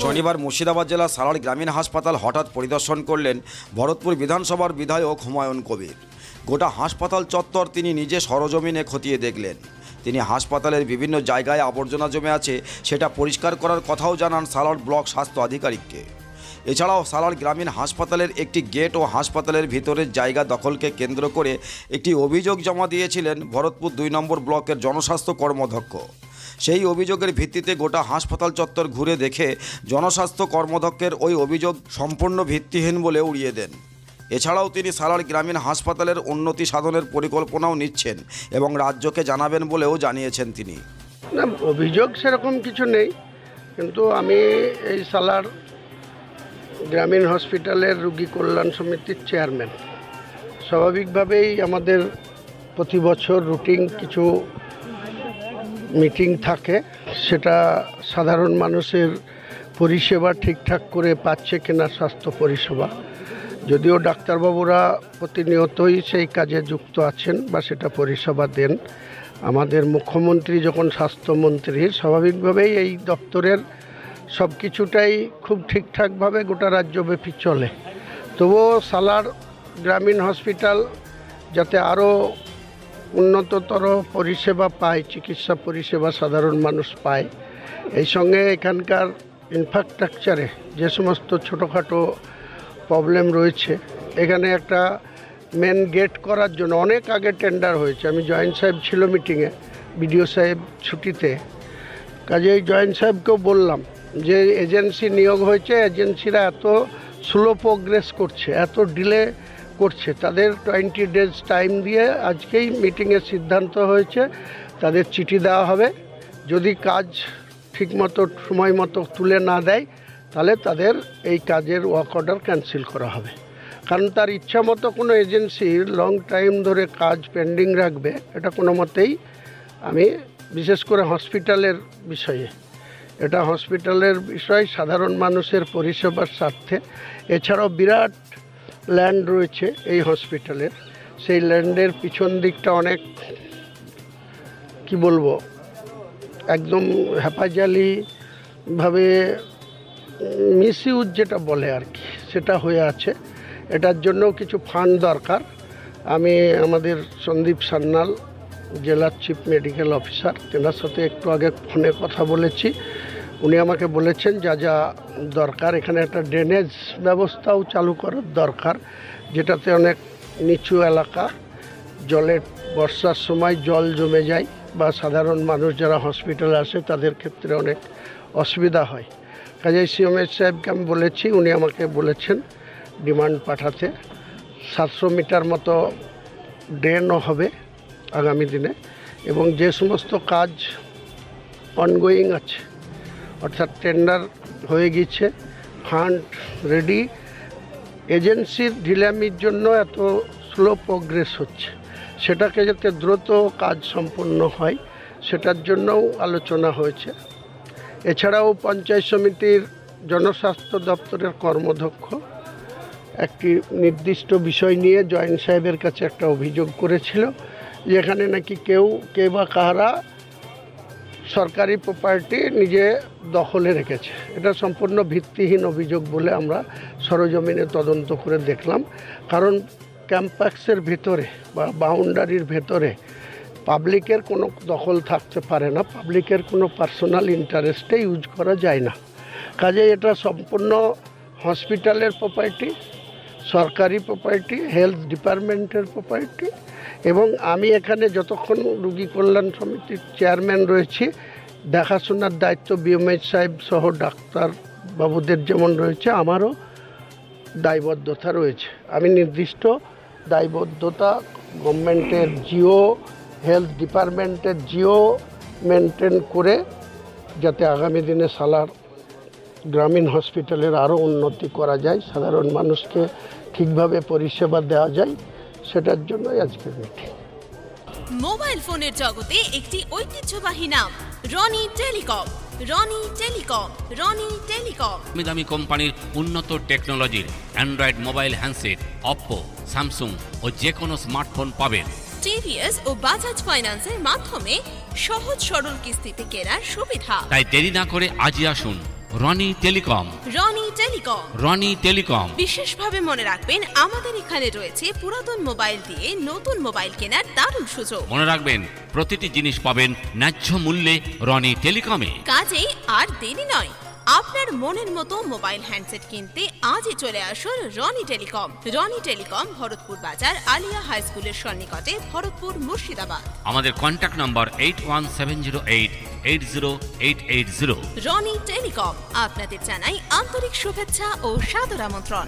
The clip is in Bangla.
শনিবার মুর্শিদাবাদ জেলার সালার গ্রামীণ হাসপাতাল হঠাৎ পরিদর্শন করলেন ভরতপুর বিধানসভার বিধায়ক হুমায়ুন কবির। গোটা হাসপাতাল চত্বর তিনি নিজে সরজমিনে খতিয়ে দেখলেন। তিনি হাসপাতালের বিভিন্ন জায়গায় আবর্জনা জমে আছে, সেটা পরিষ্কার করার কথাও জানান সালার ব্লক স্বাস্থ্য আধিকারিককে। এছাড়াও সালার গ্রামীণ হাসপাতালের একটি গেট ও হাসপাতালের ভিতরের জায়গা দখলকে কেন্দ্র করে একটি অভিযোগ জমা দিয়েছিলেন ভরতপুর দুই নম্বর ব্লকের জনস্বাস্থ্য কর্মধ্যক্ষ। সেই অভিযোগের ভিত্তিতে গোটা হাসপাতাল চত্বর ঘুরে দেখে জনস্বাস্থ্য কর্মধ্যক্ষের ওই অভিযোগ সম্পূর্ণ ভিত্তিহীন বলে উড়িয়ে দেন। এছাড়াও তিনি সালার গ্রামীণ হাসপাতালের উন্নতি সাধনের পরিকল্পনাও নিচ্ছেন এবং রাজ্যকে জানাবেন বলেও জানিয়েছেন তিনি। অভিযোগ সেরকম কিছু নেই, কিন্তু আমি এই সালার গ্রামীণ হসপিটালের রুগী কল্যাণ সমিতির চেয়ারম্যান। স্বাভাবিকভাবেই আমাদের প্রতি বছর রুটিন কিছু মিটিং থাকে। সেটা সাধারণ মানুষের পরিষেবা ঠিকঠাক করে পাচ্ছে কিনা স্বাস্থ্য পরিষেবা। যদিও ডাক্তারবাবুরা প্রতিনিয়তই সেই কাজে যুক্ত আছেন বা সেটা পরিষেবা দেন। আমাদের মুখ্যমন্ত্রী যখন স্বাস্থ্যমন্ত্রী, স্বাভাবিকভাবেই এই দপ্তরের সব কিছুটাই খুব ঠিকঠাকভাবে গোটা রাজ্যব্যাপী চলে। তবুও সালার গ্রামীণ হসপিটাল যাতে আরও উন্নততর পরিষেবা পায়, চিকিৎসা পরিষেবা সাধারণ মানুষ পায়, এই সঙ্গে এখানকার ইনফ্রাস্ট্রাকচারে যে সমস্ত ছোটোখাটো প্রবলেম রয়েছে, এখানে একটা মেন গেট করার জন্য অনেক আগে টেন্ডার হয়েছে। আমি জয়েন্ট সাহেব ছিল মিটিংয়ে বিডিও সাহেব ছুটিতে। কাজেই জয়েন্ট সাহেবকেও বললাম যে এজেন্সি নিয়োগ হয়েছে, এজেন্সিরা এত স্লো প্রোগ্রেস করছে, এত ডিলে করছে। তাদের টোয়েন্টি ডেজ টাইম দিয়ে আজকেই মিটিংয়ের সিদ্ধান্ত হয়েছে, তাদের চিঠি দেওয়া হবে। যদি কাজ ঠিকমতো, সময় মতো তুলে না দেয়, তাহলে তাদের এই কাজের ওয়ার্ক অর্ডার ক্যান্সেল করা হবে। কারণ তার ইচ্ছা মতো কোনো এজেন্সি লং টাইম ধরে কাজ পেন্ডিং রাখবে, এটা কোনো মতেই আমি বিশেষ করে হসপিটালের বিষয়ে এটা হসপিটালের বিষয়, সাধারণ মানুষের পরিষেবার স্বার্থে। এছাড়াও বিরাট ল্যান্ড রয়েছে এই হসপিটালের। সেই ল্যান্ডের পিছন দিকটা অনেক, কি বলব, একদম হেফাজালিভাবে মিস ইউজ যেটা বলে আর কি, সেটা হয়ে আছে। এটার জন্যও কিছু ফান্ড দরকার। আমি আমাদের সন্দীপ সান্যাল জেলার চিফ মেডিকেল অফিসার, তেনার সাথে একটু আগে ফোনে কথা বলেছি। উনি আমাকে বলেছেন, যা যা দরকার, এখানে একটা ড্রেনেজ ব্যবস্থাও চালু করার দরকার, যেটাতে অনেক নিচু এলাকা, জলের বর্ষার সময় জল জমে যায় বা সাধারণ মানুষ যারা হসপিটালে আসে, তাদের ক্ষেত্রে অনেক অসুবিধা হয়। কাজেই সিএমএস সাহেবকে আমি বলেছি, উনি আমাকে বলেছেন, ডিমান্ড পাঠাতে সাতশো মিটার মতো ড্রেনও হবে আগামী দিনে এবং যে সমস্ত কাজ অনগোয়িং আছে অর্থাৎ টেন্ডার হয়ে গিয়েছে। ফান্ড রেডি এজেন্সির ঢিলামির জন্য এত স্লো প্রোগ্রেস হচ্ছে। সেটাকে যাতে দ্রুত কাজ সম্পন্ন হয়, সেটার জন্যও আলোচনা হয়েছে। এছাড়াও পঞ্চায়েত সমিতির জনস্বাস্থ্য দপ্তরের কর্মদক্ষ একটি নির্দিষ্ট বিষয় নিয়ে জয়েন্ট সাহেবের কাছে একটা অভিযোগ করেছিল, যেখানে নাকি কেউ, কে বা কাহারা সরকারি প্রপার্টি নিজে দখলে রেখেছে। এটা সম্পূর্ণ ভিত্তিহীন অভিযোগ বলে আমরা সরজমিনে তদন্ত করে দেখলাম। কারণ ক্যাম্পাক্সের ভেতরে বা বাউন্ডারির ভেতরে পাবলিকের কোনো দখল থাকতে পারে না পাবলিকের কোনো পার্সোনাল ইন্টারেস্টে ইউজ করা যায় না। কাজে এটা সম্পূর্ণ হসপিটালের প্রপার্টি সরকারি প্রপার্টি হেলথ ডিপার্টমেন্টের প্রপার্টি এবং আমি এখানে যতক্ষণ রুগী কল্যাণ সমিতির চেয়ারম্যান রয়েছি, দেখাশোনার দায়িত্ব বিএমএইচ সাহেব সহ ডাক্তার বাবুদের যেমন রয়েছে, আমারও দায়বদ্ধতা রয়েছে। আমি নির্দিষ্ট দায়বদ্ধতা গভর্নমেন্টের জিও, হেলথ ডিপার্টমেন্টের জিও মেনটেন করে যাতে আগামী দিনে সালার গ্রামীণ হসপিটালের আরও উন্নতি করা যায়, সাধারণ মানুষকে ঠিকভাবে পরিষেবা দেওয়া যায়। সেটার জন্যই আজকের মিটিং মোবাইল ফোনের জগতে একটি ঐতিহ্যবাহী নাম Rony telecom. Rony telecom Rony telecom. দামি দামি কোম্পানির উন্নত টেকনোলজির Android mobile handset Oppo Samsung ও যে কোনো স্মার্টফোন পাবেন। টিভিএস ও বাজাজ ফাইন্যান্সের মাধ্যমে সহজ সরল কিস্তিতে কেনার সুবিধা। তাই দেরি না করে আজই আসুন Rony telecom. Rony telecom. Rony telecom. বিশেষভাবে মনে রাখবেন আমাদের এখানে রয়েছে পুরাতন মোবাইল দিয়ে নতুন মোবাইল কেনার দারুণ সুযোগ। মনে রাখবেন প্রতিটি জিনিস পাবেন ন্যায্য মূল্যে রনি টেলিকমে। কাজেই আর দেরি নয় আপনার মনের মতো মোবাইল হ্যান্ডসেট কিনতে আজই চলে আসুন Rony telecom. Rony telecom Bharatpur Bazar Aliya high স্কুলের সন্নিকটে ভরতপুর মুর্শিদাবাদ। আমাদের contact number eight one seven zero eight eight zero eight eight zero Rony telecom আপনাদের জানাই আন্তরিক শুভেচ্ছা ও সাদর আমন্ত্রণ